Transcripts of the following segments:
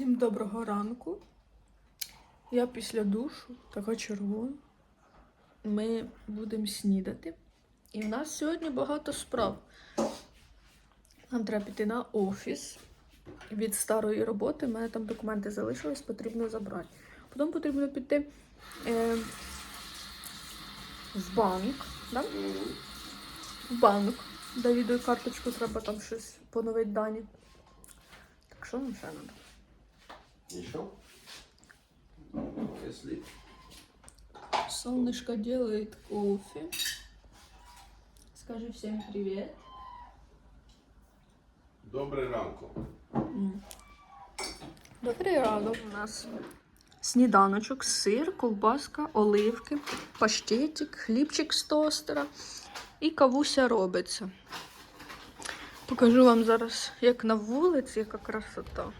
Всім доброго ранку. Я після душу, така червона. Ми будемо снідати. І в нас сьогодні багато справ. Нам треба піти на офіс від старої роботи. У мене там документи залишились, потрібно забрати. Потім потрібно піти е, в банк. Да? В банк. Давіду карточку треба там щось поновити дані. Так що нам ще треба? Еще? Если Солнышко делает кофе. Скажи всем привет. добрий ранку. Добрий ранок у нас. Сніданочок, сир, ковбаска, оливки, паштетик, хлібчик з тостера і кавуся робиться. Покажу вам зараз, як на вулиці, яка красота.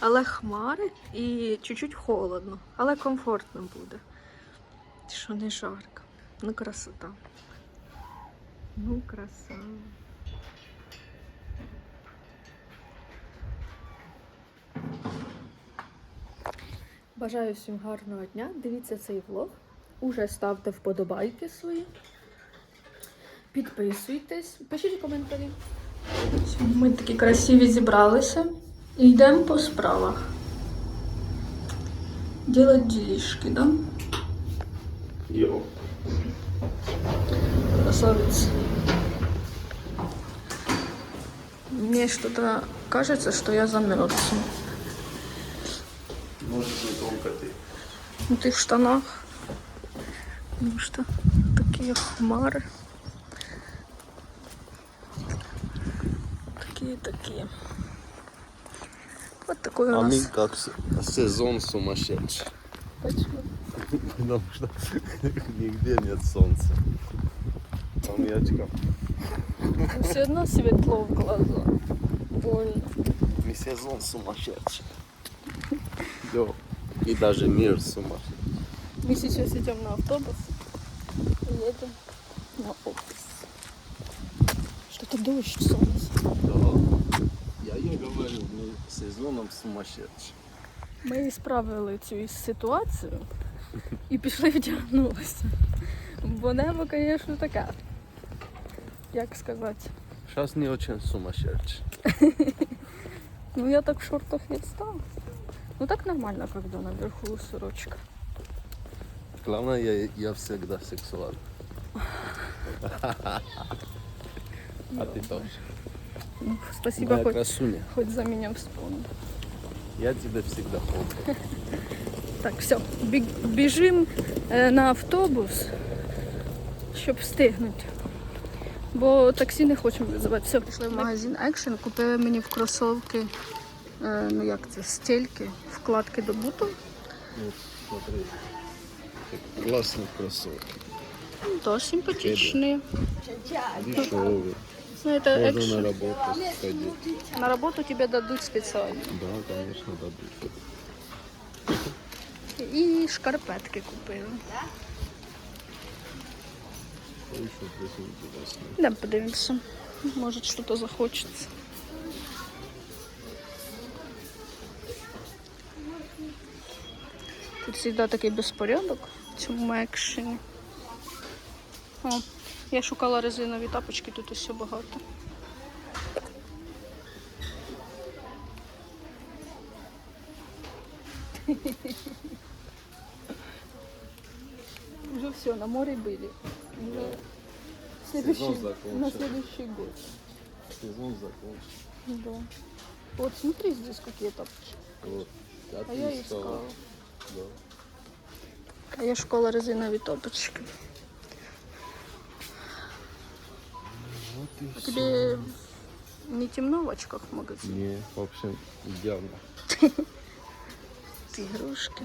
Але хмари і чуть-чуть холодно, але комфортно буде. Що не жарко. Ну, красота. Ну, краса. Бажаю всім гарного дня. Дивіться цей влог. Уже ставте вподобайки свої. Підписуйтесь, пишіть коментарі. Ми такі красиві зібралися йдемо по справах. Делать ділішки, да? Йо. Красавица. Мне что-то кажется, что я замерзну. Может не только ты. Ну ты в штанах. Потому что такие хмары. Такие-такие. Вот такой у А мы нас. как с- сезон сумасшедший. Почему? Потому что нигде нет солнца. Там ячка. Все равно светло в глаза. Больно. Не сезон сумасшедший. Йо. И даже мир сумасшедший. Мы сейчас идем на автобус и едем на офис. Что-то дождь, солнце. Да. Я ей говорю, мы сезоном сумасшедший. Ми справили цю ситуацію і пішли вдягнулися. Бо небо, звісно, таке. Як сказати? Сейчас не очень сумасшедший. Ну я так в шортах не стала. Ну так нормально, когда наверху сорочка. Главное, я, я всегда сексуален. А ты тоже. Ну, спасибо, Моя хоть, красуня. хоть за меня вспомнил. Я тебе всегда помню. Так, все, біжимо е, на автобус, щоб встигнути. Бо таксі не хочемо визивати. Все, пішли в магазин Action, купили мені в кросовки, е, ну як це, стельки, вкладки до буту. Вот, смотри. Классный кроссовок. Теж симпатичні. Дешевый. Знаєте, Можно на работу сходить. На роботу тебе дадуть спеціально. Да, конечно, дадут. І шкарпетки купили. Что еще здесь интересно? Йдемо подивимося. Може, щось захочеться. Тут завжди такий безпорядок в цьому екшені. О, я шукала резинові тапочки, тут усе багато. Уже все, на море были. Уже следующий, Сезон на следующий год. Сезон закончился. Да. Вот смотри здесь какие тапочки. Вот. А, А я искала. Да. А я школа резинові топочки. Тебе не темно в очках в магазине? Не, в общем, идеально. Ігрушки.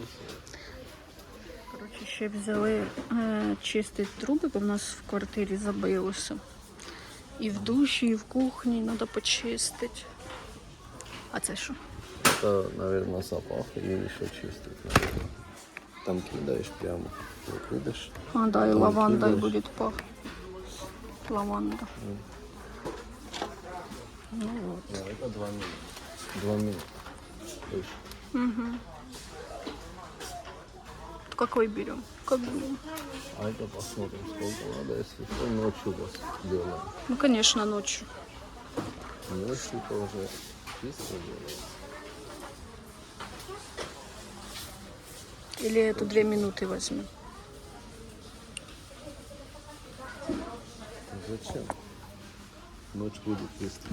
Коротше, ще взяли е, чистити труби, бо в нас в квартирі забилося. І в душі, і в кухні треба почистити. А це що? Это, наверное, запах и еще чистить. Там кидаешь прямо. Вот видишь? А, да, і лаванда кидаєш. буде пахнути. Лаванда. Ну от. Да, это два минута. Два минута. слышишь? Угу. Какой берем? Как берем? А это посмотрим, сколько надо, если что, ночью вас делаем. Ну, конечно, ночью. Ночью тоже чисто делаем. Или эту две минуты возьмем. Зачем? Ночь будет чисто.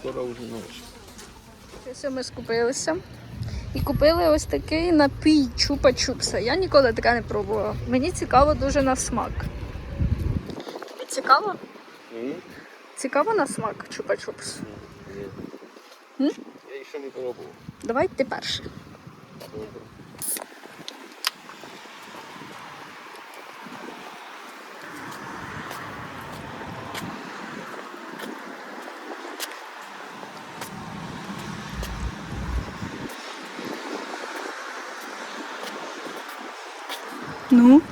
Скоро уже ночь. Ось ми скупилися. І купили ось такий напій чупа-чупса. Я ніколи таке не пробувала. Мені цікаво дуже на смак. Тобі цікаво? Цікаво на смак чупа-чупс. Ні. Mm. Mm? Я ще не пробував. Давай ти перший. Ну.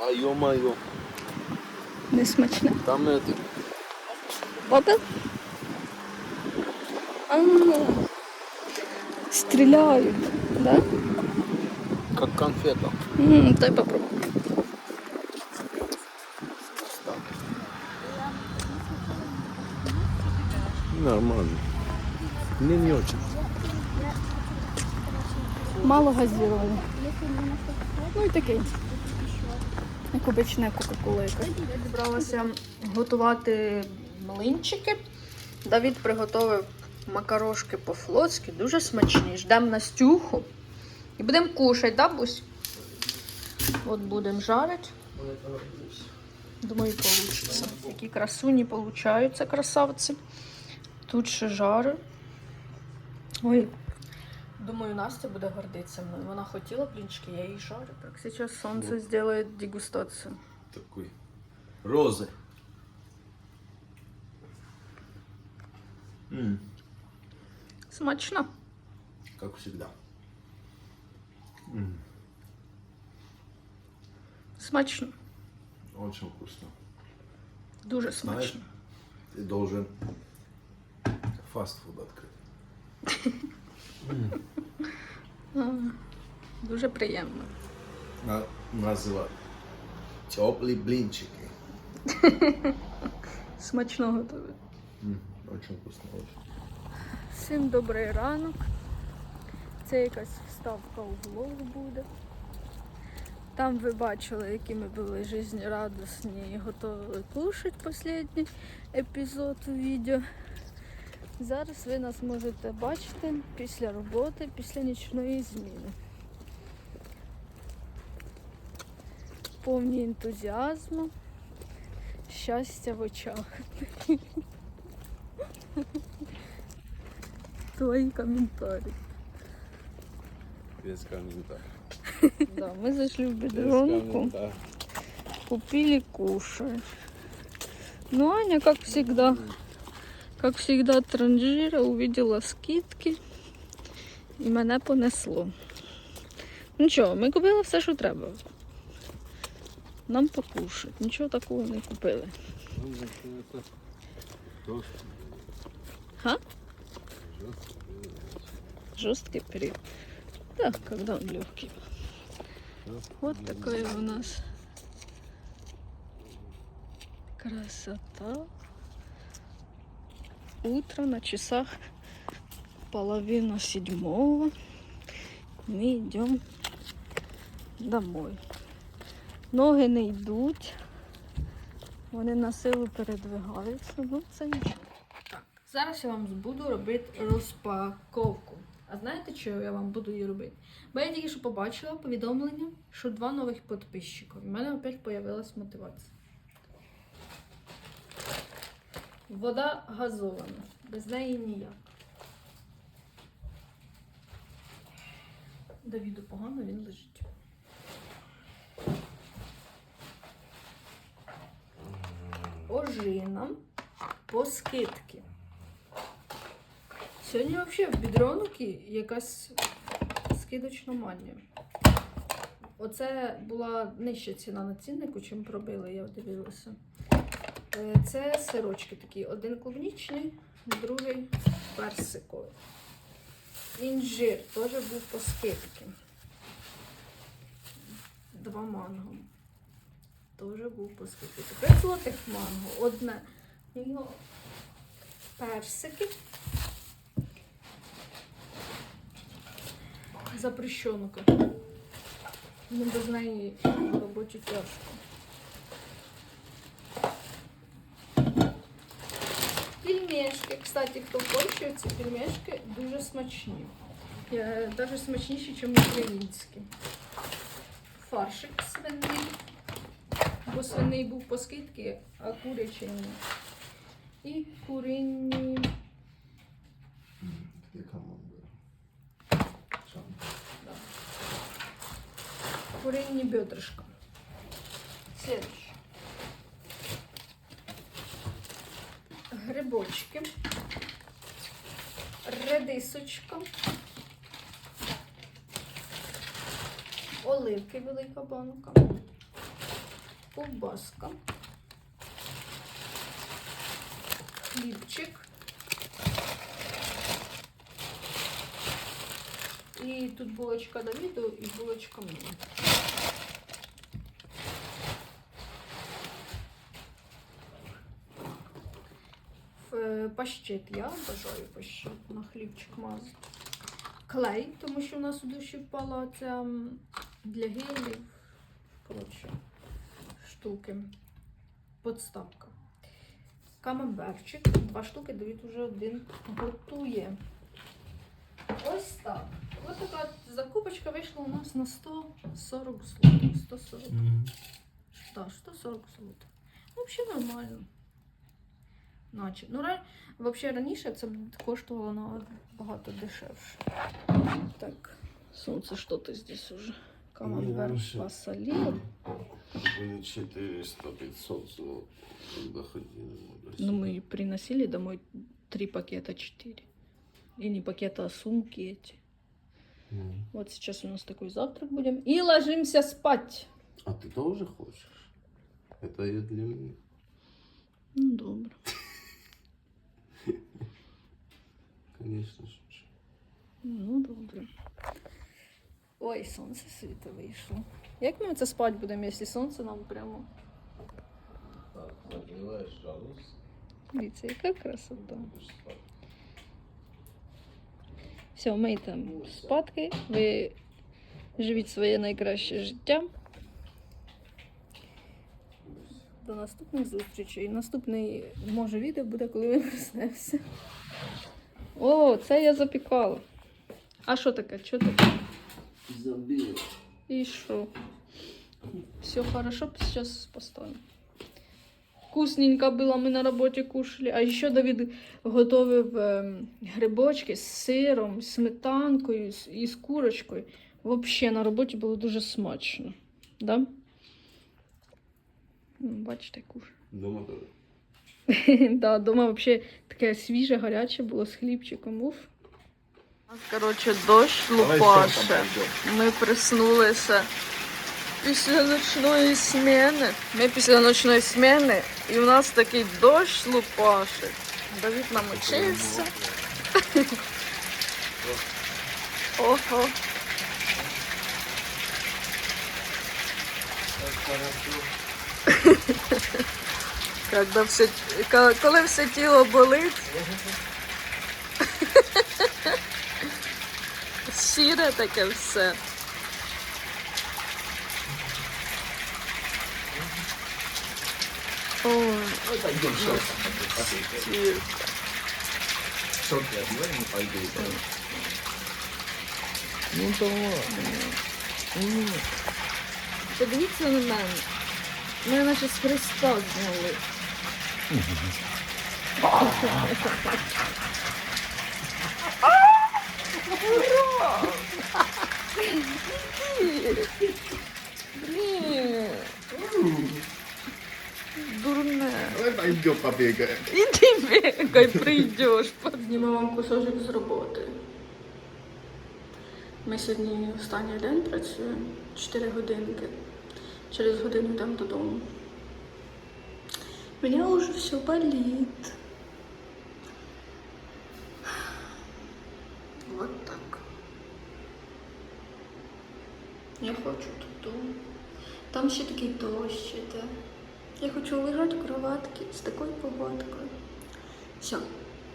А ё-моё, Не смачне. там это, Попив? А, Стріляють, да? как конфета. М, Дай попробуй. Нормально. Мне не очень. Мало газірований. Ну і такий. Як кока-кола. Я зібралася готувати млинчики. Давід приготував макарошки по-флотськи, дуже смачні. Ждемо Настюху. І будемо кушати, да, Бусь? От будемо жарити. Думаю, вийде. Які красуні получаються, красавці. Тут ще жари. Ой, Думаю, Настя буде гордитися мною. Вона хотіла блінчики, я їй жарю. Так, зараз сонце зробить дегустацію. Такой. Розы. М, Смачно. как всегда. М, Смачно. очень вкусно. Дуже Знаешь, смачно. ты должен фастфуд открыть. Дуже приємно. На, называть. Теплые блинчики. Смачно готові. М, очень вкусно. Всім добрий ранок. Це якась вставка у влог буде. Там ви бачили, які ми були жизнерадісні і готові кушати останній епізод у відео. Зараз ви нас можете бачити після роботи, після нічної зміни. Повні ентузіазму, щастя в очах. Твої коментарі. Без комментариев. Да, мы зашли в Без бедронку, комментариев. купили кушать. Ну, Аня, как всегда, как всегда, транжира, увидела скидки і мене понесло. Нічого, ми купили все, що треба. Нам покушать. Нічого такого не купили. Ну. Ха? Жесткий период. Да, когда он легкий. Вот такая у нас красота. Утро на часах половина седьмого. Мы идем домой. Ноги не йдуть. Вони на силу передвигаються. Ну, це нічого. Зараз я вам буду робити розпаковку. А знаєте, що я вам буду її робити? Бо я тільки що побачила повідомлення, що два нових підписчика. У мене опять появилась мотивація. Вода газована. Без неї ніяк. Давіду погано, він лежить. Ожина по скидки. Сьогодні взагалі в бідронки якась скидочна манія. Оце була нижча ціна на ціннику, чим пробили, я дивилася. Е, Це сирочки такі. Один клубнічний, другий персиковий. Інжир теж був по скидці. Два манго. Теж був по скидці. 5 злотих манго. Одне. Персики. Запрещенка. Ну, без неї на роботі тяжко. Пельмешки, кстати, хто хоче, ці пельмешки дуже смачні. Е, Даже смачніші, ніж українські. Фаршик свиний. Бо свиний був по скидці, а курячий ні. І курині. Яка манго? Да. Курині бедрышко. Следующее. Грибочки. Редисочка. Оливки велика банка. Ковбаска. Хлібчик. І тут булочка Давіду і булочка мені. Пащит я бажаю пащит на хлібчик мазати. Клей, тому що в нас у душі впала ця для гелів. Коротше, штуки. Подставка. Камамберчик. Два штуки, Давід уже один готує. Ось так. Ось така закупочка вийшла у нас на 140 злотих. 140. Так, 140 злотих. Взагалі нормально. Наче. Ну, ра... взагалі раніше це б коштувало набагато дешевше. Так, сонце що-то здесь уже. Камамбер раніше. посолил. Были 400-500 злотых, когда ходили в магазин. Ну, мы приносили домой три пакета, четыре. И не пакета, а сумки эти. Мгм. Вот сейчас у нас такой завтрак будем. И ложимся спать. А ты тоже хочешь? Это и для меня. Ну, добре. Конечно же. Ну, добре. Ой, сонце світе вийшло. Як ми це спати будемо, якщо сонце нам прямо. Так, закрываешь жалуюсь. Дивіться, яка красота. Все, ми там спадки. Ви живіть своє найкраще життя. До наступних зустрічей. Наступний, може, відео буде, коли ви проснемося. О, це я запікала. А що таке? Що таке? Забил. І що? Все хорошо, сейчас поставим. Вкусненько было, мы на работе кушали. А еще Давид готовив ем, грибочки з сиром, сметанкою і з курочкою. Вообще на роботі було дуже смачно. Да? Бачите, кушаю. Дома тоже. да, дома вообще таке свіже, гаряче було з хлібчиком. Уф. Коротше, дощ лупаше. Ми проснулися після ночної зміни. Ми після ночної зміни, і у нас такий дощ лупаше. Давід намочився. Ого. Когда все, коли все тіло болить. Сіре таке все. Ой. Ну давай. Подивіться на мене. Мене наче з Христа зняли. Блін. Дурне. Пойдем побегаем. Іди бігай, прийдеш. Зніму вам кусочок з роботи. Ми сьогодні останній день працюємо 4 годинки. Через годину йдемо додому. меня уже все болит. Вот так. Я хочу додому. Там ще такий дощ іде. Я хочу лежати в кроватці з такою погодкою. Все,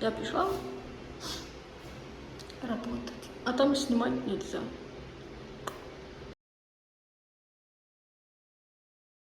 я пішла работать. А там снимать нельзя.